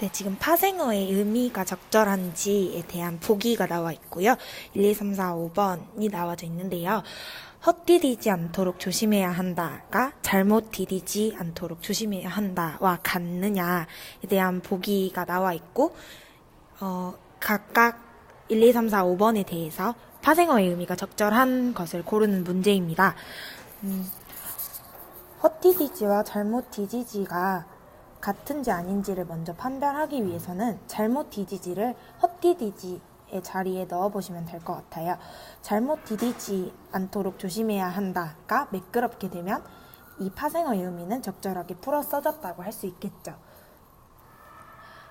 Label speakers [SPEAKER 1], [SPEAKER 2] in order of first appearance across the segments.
[SPEAKER 1] 네, 지금 파생어의 의미가 적절한지에 대한 보기가 나와 있고요. 1, 2, 3, 4, 5번이 나와져 있는데요. 헛디디지 않도록 조심해야 한다가 잘못 디디지 않도록 조심해야 한다와 같느냐에 대한 보기가 나와 있고, 어, 각각 1, 2, 3, 4, 5번에 대해서 파생어의 의미가 적절한 것을 고르는 문제입니다. 음, 헛디디지와 잘못 디디지가 같은지 아닌지를 먼저 판별하기 위해서는 잘못 디디지를 헛디디지의 자리에 넣어보시면 될 것 같아요. 잘못 디디지 않도록 조심해야 한다가 매끄럽게 되면 이 파생어의 의미는 적절하게 풀어 써졌다고 할 수 있겠죠.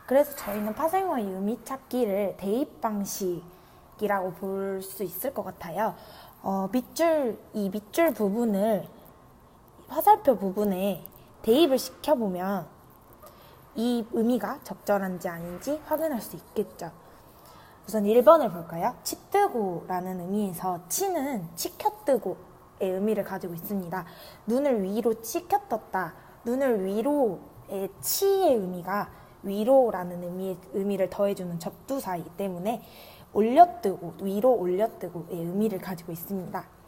[SPEAKER 1] 그래서 저희는 파생어의 의미 찾기를 대입 방식이라고 볼 수 있을 것 같아요. 어, 밑줄, 이 밑줄 부분을 화살표 부분에 대입을 시켜보면 이 의미가 적절한지 아닌지 확인할 수 있겠죠. 우선 1번을 볼까요? 치뜨고라는 의미에서 치는 치켜뜨고의 의미를 가지고 있습니다. 눈을 위로 치켜떴다. 눈을 위로의 치의 의미가 위로라는 의미의 의미를 더해주는 접두사이기 때문에 올려뜨고 위로 올려뜨고의 의미를 가지고 있습니다.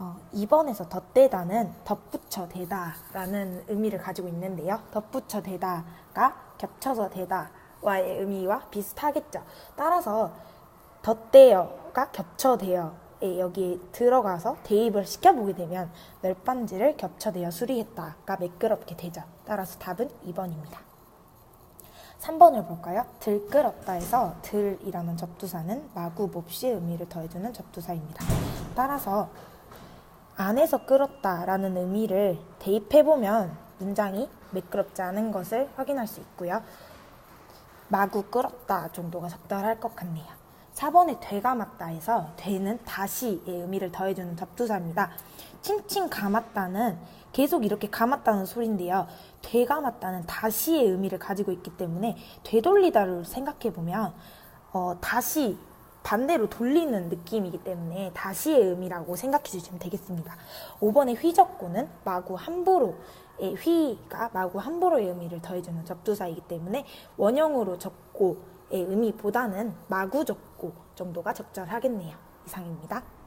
[SPEAKER 1] 어, 2번에서 덧대다는 덧붙여 대다라는 의미를 가지고 있는데요. 덧붙여 대다가 겹쳐서 대다와의 의미와 비슷하겠죠. 따라서 덧대어가 겹쳐대어에 여기에 들어가서 대입을 시켜보게 되면 널빤지를 겹쳐대어 수리했다가 매끄럽게 되죠. 따라서 답은 2번입니다. 3번을 볼까요? 들끓었다에서 들이라는 접두사는 마구 몹시 의미를 더해주는 접두사입니다. 따라서 안에서 끓었다라는 의미를 대입해보면 문장이 매끄럽지 않은 것을 확인할 수 있고요. 마구 끓었다 정도가 적절할 것 같네요. 4번에 되가 맞다에서 되는 다시의 의미를 더해주는 접두사입니다. 칭칭 감았다는 계속 이렇게 감았다는 소리인데요. 되가 맞다는 다시의 의미를 가지고 있기 때문에 되돌리다를 생각해보면 어, 다시 반대로 돌리는 느낌이기 때문에 다시의 의미라고 생각해 주시면 되겠습니다. 5번의 휘적고는 마구 함부로 의 휘가 마구 함부로의 의미를 더해주는 접두사이기 때문에 원형으로 적고의 의미보다는 마구 적고 정도가 적절하겠네요. 이상입니다.